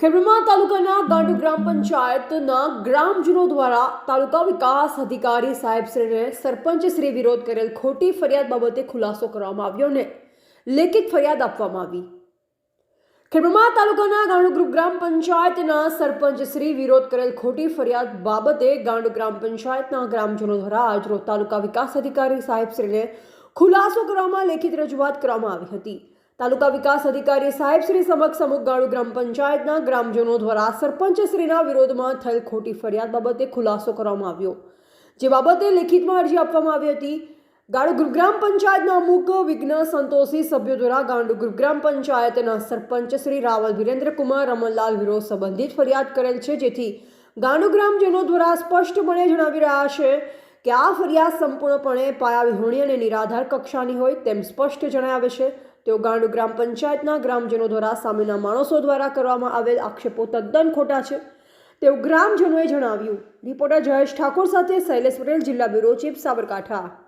ખેડબ્રહ્મા તાલુકાના ગાંડુ ગ્રામ પંચાયતના ગ્રામજનો દ્વારા તાલુકા વિકાસ અધિકારી સાહેબશ્રીને સરપંચશ્રી વિરોધ કરેલ ખોટી ફરિયાદ બાબતે ખુલાસો કરવામાં આવ્યો અને લેખિત ફરિયાદ આપવામાં આવી. ખેડબ્રહ્મા તાલુકાના ગાંડુ ગ્રામ પંચાયતના સરપંચશ્રી વિરોધ કરેલ ખોટી ફરિયાદ બાબતે ગાંડુ ગ્રામ પંચાયતના ગ્રામજનો દ્વારા આજરોજ તાલુકા વિકાસ અધિકારી સાહેબશ્રીને ખુલાસો કરવામાં લેખિત રજૂઆત કરવામાં આવી હતી. તાલુકા વિકાસ અધિકારી સાહેબ શ્રી સમક્ષ અમુક ગાળુ ગ્રામ પંચાયતના ગ્રામજનો દ્વારા સરપંચશ્રીના વિરોધમાં થયેલ ખોટી ફરિયાદ બાબતે ખુલાસો કરવામાં આવ્યો. જે બાબતે લેખિતમાં અરજી આપવામાં આવી હતી. ગાળુ ગ્રામ પંચાયતના અમુક વિઘ્ન સંતોષી સભ્યો દ્વારા ગાંડુ ગ્રામ પંચાયતના સરપંચ શ્રી રાવલ વિરેન્દ્રકુમાર રમણલાલ વિરોધ સંબંધિત ફરિયાદ કરેલ છે. જેથી ગાંડુ ગ્રામજનો દ્વારા સ્પષ્ટપણે જણાવી રહ્યા છે કે આ ફરિયાદ સંપૂર્ણપણે પાયાવિહોણી અને નિરાધાર કક્ષાની હોય તેમ સ્પષ્ટ જણાવે છે. તેઓ ગાંડુ ગ્રામ પંચાયતના ગ્રામજનો દ્વારા સામેના માણસો દ્વારા કરવામાં આવેલ આક્ષેપો તદ્દન ખોટા છે. તેવું ગ્રામજનોએ જણાવ્યું. રિપોર્ટર જયેશ ઠાકોર સાથે શૈલેષ પટેલ, જિલ્લા બ્યુરો ચીફ સાબરકાંઠા.